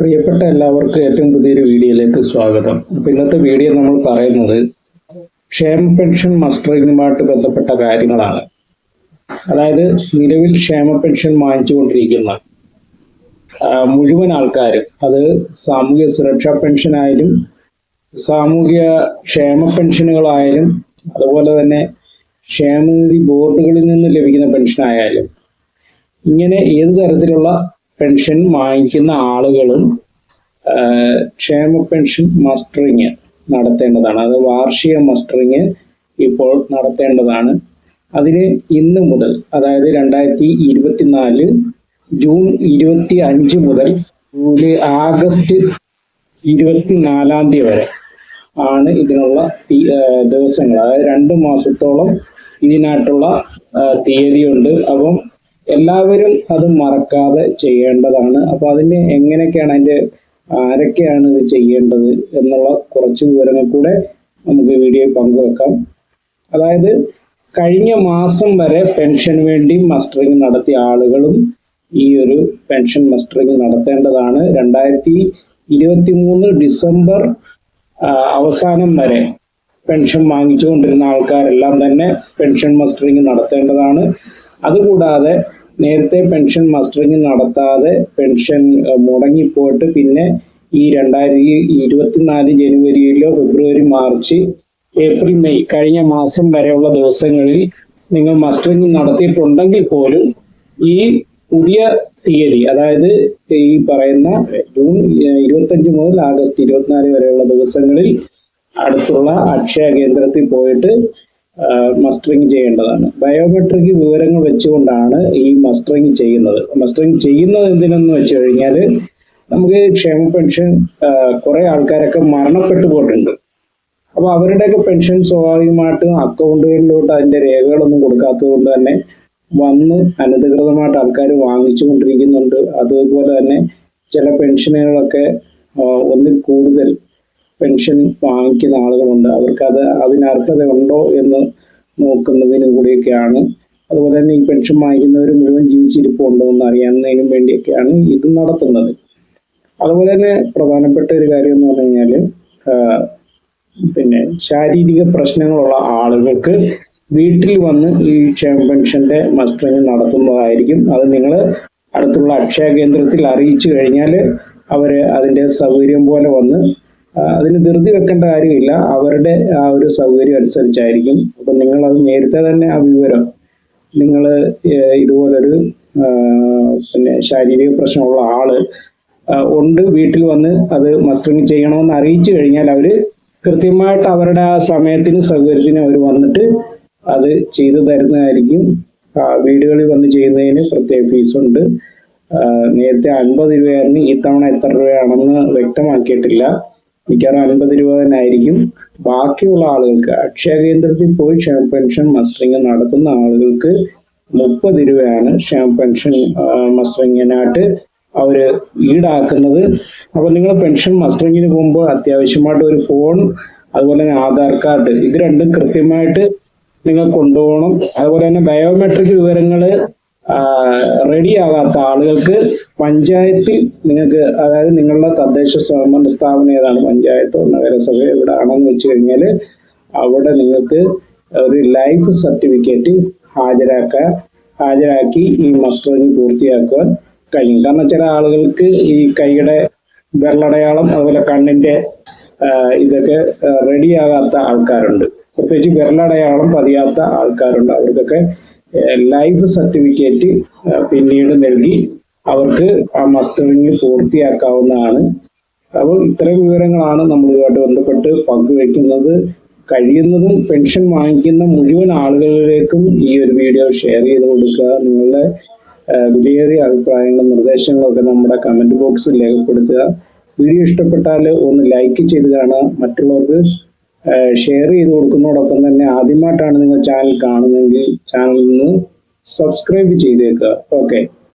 പ്രിയപ്പെട്ട എല്ലാവർക്കും ഏറ്റവും പുതിയൊരു വീഡിയോയിലേക്ക് സ്വാഗതം. അപ്പൊ ഇന്നത്തെ വീഡിയോ നമ്മൾ പറയുന്നത് ക്ഷേമ പെൻഷൻ മസ്റ്ററിങ്ങുമായിട്ട് ബന്ധപ്പെട്ട കാര്യങ്ങളാണ്. അതായത് നിലവിൽ ക്ഷേമ പെൻഷൻ വാങ്ങിച്ചുകൊണ്ടിരിക്കുന്ന മുഴുവൻ ആൾക്കാരും അത് സാമൂഹ്യ സുരക്ഷാ പെൻഷനായാലും സാമൂഹ്യ ക്ഷേമ പെൻഷനുകളായാലും അതുപോലെ തന്നെ ക്ഷേമനിധി ബോർഡുകളിൽ നിന്ന് ലഭിക്കുന്ന പെൻഷനായാലും ഇങ്ങനെ ഏത് തരത്തിലുള്ള പെൻഷൻ വാങ്ങിക്കുന്ന ആളുകളും ക്ഷേമ പെൻഷൻ മസ്റ്ററിങ് നടത്തേണ്ടതാണ്. അത് വാർഷിക മസ്റ്ററിങ് ഇപ്പോൾ നടത്തേണ്ടതാണ്. അതിന് ഇന്ന് മുതൽ അതായത് രണ്ടായിരത്തി ഇരുപത്തിനാല് ജൂൺ ഇരുപത്തി അഞ്ച് മുതൽ ജൂലൈ ആഗസ്റ്റ് ഇരുപത്തിനാലാം തീയതി വരെ ആണ് ഇതിനുള്ള ദിവസങ്ങൾ. അതായത് രണ്ട് മാസത്തോളം ഇതിനായിട്ടുള്ള തീയതിയുണ്ട്. അപ്പം എല്ലാവരും അത് മറക്കാതെ ചെയ്യേണ്ടതാണ്. അപ്പൊ അതിന് എങ്ങനെയൊക്കെയാണ് അതിന്റെ ആരൊക്കെയാണ് ഇത് ചെയ്യേണ്ടത് എന്നുള്ള കുറച്ച് വിവരങ്ങൾ കൂടെ നമുക്ക് വീഡിയോ പങ്കുവെക്കാം. അതായത് കഴിഞ്ഞ മാസം വരെ പെൻഷൻ വേണ്ടി മസ്റ്ററിങ് നടത്തിയ ആളുകളും ഈ ഒരു പെൻഷൻ മസ്റ്ററിങ് നടത്തേണ്ടതാണ്. രണ്ടായിരത്തി ഇരുപത്തി മൂന്ന് ഡിസംബർ അവസാനം വരെ പെൻഷൻ വാങ്ങിച്ചുകൊണ്ടിരുന്ന ആൾക്കാരെല്ലാം തന്നെ പെൻഷൻ മസ്റ്ററിങ് നടത്തേണ്ടതാണ്. അതുകൂടാതെ നേരത്തെ പെൻഷൻ മസ്റ്ററിങ് നടത്താതെ പെൻഷൻ മുടങ്ങിപ്പോയിട്ട് പിന്നെ ഈ രണ്ടായിരത്തി ഇരുപത്തിനാല് ജനുവരിയിലോ ഫെബ്രുവരി മാർച്ച് ഏപ്രിൽ മെയ് കഴിഞ്ഞ മാസം വരെയുള്ള ദിവസങ്ങളിൽ നിങ്ങൾ മസ്റ്ററിങ് നടത്തിയിട്ടുണ്ടെങ്കിൽ പോലും ഈ പുതിയ തീയതി അതായത് ഈ പറയുന്ന ജൂൺ ഇരുപത്തഞ്ച് മുതൽ ആഗസ്റ്റ് ഇരുപത്തിനാല് വരെയുള്ള ദിവസങ്ങളിൽ അടുത്തുള്ള അക്ഷയ കേന്ദ്രത്തിൽ പോയിട്ട് മസ്റ്ററിങ് ചെയ്യേണ്ടതാണ്. ബയോമെട്രിക് വിവരങ്ങൾ വെച്ചുകൊണ്ടാണ് ഈ മസ്റ്ററിങ് ചെയ്യുന്നത്. മസ്റ്ററിങ് ചെയ്യുന്നത് എന്തിനെന്ന് വെച്ച് കഴിഞ്ഞാൽ നമുക്ക് ക്ഷേമ പെൻഷൻ കുറെ ആൾക്കാരൊക്കെ മരണപ്പെട്ടു പോയിട്ടുണ്ട്. അപ്പൊ അവരുടെയൊക്കെ പെൻഷൻ സ്വാഭാവികമായിട്ടും അക്കൗണ്ടുകളിലോട്ട് അതിന്റെ രേഖകളൊന്നും കൊടുക്കാത്തത് കൊണ്ട് തന്നെ വന്ന് അനധികൃതമായിട്ട് ആൾക്കാർ വാങ്ങിച്ചുകൊണ്ടിരിക്കുന്നുണ്ട്. അതുപോലെ തന്നെ ചില പെൻഷനുകളൊക്കെ ഒന്നിൽ കൂടുതൽ പെൻഷൻ വാങ്ങിക്കുന്ന ആളുകളുണ്ട്. അവർക്കത് അതിന് അർഹത ഉണ്ടോ എന്ന് നോക്കുന്നതിനും കൂടിയൊക്കെയാണ് അതുപോലെ തന്നെ ഈ പെൻഷൻ വാങ്ങിക്കുന്നവർ മുഴുവൻ ജീവിച്ചിരിപ്പുണ്ടോ എന്ന് അറിയാവുന്നതിനും വേണ്ടിയൊക്കെയാണ് ഇത് നടത്തുന്നത്. അതുപോലെ തന്നെ പ്രധാനപ്പെട്ട ഒരു കാര്യം എന്ന് പറഞ്ഞു കഴിഞ്ഞാൽ പിന്നെ ശാരീരിക പ്രശ്നങ്ങളുള്ള ആളുകൾക്ക് വീട്ടിൽ വന്ന് ഈ ക്ഷേമ പെൻഷന്റെ മസ്റ്ററിങ് നടത്തുന്നതായിരിക്കും. അത് നിങ്ങൾ അടുത്തുള്ള അക്ഷയ കേന്ദ്രത്തിൽ അറിയിച്ചു കഴിഞ്ഞാൽ അവർ അതിന്റെ സൗകര്യം പോലെ വന്ന് അതിന് ധൃതി വെക്കേണ്ട കാര്യമില്ല. അവരുടെ ആ ഒരു സൗകര്യം അനുസരിച്ചായിരിക്കും. അപ്പം നിങ്ങൾ അത് നേരത്തെ തന്നെ ആ വിവരം നിങ്ങൾ ഇതുപോലൊരു പിന്നെ ശാരീരിക പ്രശ്നമുള്ള ആൾ ഉണ്ട് വീട്ടിൽ വന്ന് അത് മസ്റ്ററിങ് ചെയ്യണമെന്ന് അറിയിച്ചു കഴിഞ്ഞാൽ അവർ കൃത്യമായിട്ട് അവരുടെ ആ സമയത്തിന് സൗകര്യത്തിന് അവർ വന്നിട്ട് അത് ചെയ്തു തരുന്നതായിരിക്കും. വീടുകളിൽ വന്ന് ചെയ്യുന്നതിന് പ്രത്യേക ഫീസുണ്ട്. നേരത്തെ അൻപത് രൂപയായിരുന്നു ഈ തവണ എത്ര രൂപയാണെന്ന് വ്യക്തമാക്കിയിട്ടില്ല. മിക്കവാറും അൻപത് രൂപ തന്നെ ആയിരിക്കും ബാക്കിയുള്ള ആളുകൾക്ക് അക്ഷയ കേന്ദ്രത്തിൽ പോയി ക്ഷേമ പെൻഷൻ മസ്റ്ററിങ് നടത്തുന്ന ആളുകൾക്ക് മുപ്പത് രൂപയാണ് ക്ഷേമ പെൻഷൻ മസ്റ്ററിങ്ങിനായിട്ട് അവർ ഈടാക്കുന്നത്. അപ്പൊ നിങ്ങൾ പെൻഷൻ മസ്റ്ററിങ്ങിന് പോകുമ്പോൾ അത്യാവശ്യമായിട്ട് ഒരു ഫോൺ അതുപോലെ തന്നെ ആധാർ കാർഡ് ഇത് രണ്ടും കൃത്യമായിട്ട് നിങ്ങൾ കൊണ്ടുപോകണം. അതുപോലെ തന്നെ ബയോമെട്രിക് വിവരങ്ങൾ റെഡി ആകാത്ത ആളുകൾക്ക് പഞ്ചായത്തിൽ നിങ്ങൾക്ക് അതായത് നിങ്ങളുടെ തദ്ദേശ സ്വയംഭരണ സ്ഥാപനം ഏതാണ്? പഞ്ചായത്തോ നഗരസഭ എവിടെ ആണെന്ന് വെച്ച് കഴിഞ്ഞാൽ അവിടെ നിങ്ങൾക്ക് ഒരു ലൈഫ് സർട്ടിഫിക്കറ്റ് ഹാജരാക്കാൻ ഹാജരാക്കി ഈ മസ്റ്ററിങ് പൂർത്തിയാക്കുവാൻ കഴിയും. കാരണം ചില ആളുകൾക്ക് ഈ കൈയുടെ വിരലടയാളം അതുപോലെ കണ്ണിന്റെ ഇതൊക്കെ റെഡിയാകാത്ത ആൾക്കാരുണ്ട്. പ്രത്യേകിച്ച് വിരലടയാളം പതിയാത്ത ആൾക്കാരുണ്ട്. അവർക്കൊക്കെ ലൈഫ് സർട്ടിഫിക്കറ്റ് പിന്നീട് നൽകി അവർക്ക് ആ മസ്റ്ററിങ് പൂർത്തിയാക്കാവുന്നതാണ്. അപ്പോൾ ഇത്തരം വിവരങ്ങളാണ് നമ്മൾ ഇതുമായിട്ട് ബന്ധപ്പെട്ട് പങ്കുവെക്കുന്നത്. കഴിയുന്നതും പെൻഷൻ വാങ്ങിക്കുന്ന മുഴുവൻ ആളുകളിലേക്കും ഈ ഒരു വീഡിയോ ഷെയർ ചെയ്ത് കൊടുക്കുക. നിങ്ങളുടെ വിലയേറിയ അഭിപ്രായങ്ങളും നിർദ്ദേശങ്ങളും ഒക്കെ നമ്മുടെ കമന്റ് ബോക്സിൽ രേഖപ്പെടുത്തുക. വീഡിയോ ഇഷ്ടപ്പെട്ടാൽ ഒന്ന് ലൈക്ക് ചെയ്ത് കാണുക. മറ്റുള്ളവർക്ക് ഷെയർ ചെയ്ത് കൊടുക്കുന്നതോടൊപ്പം തന്നെ ആദ്യമായിട്ടാണ് നിങ്ങൾ ചാനൽ കാണുന്നതെങ്കിൽ ചാനലിൽ നിന്ന് സബ്സ്ക്രൈബ് ചെയ്തേക്കുക. ഓക്കെ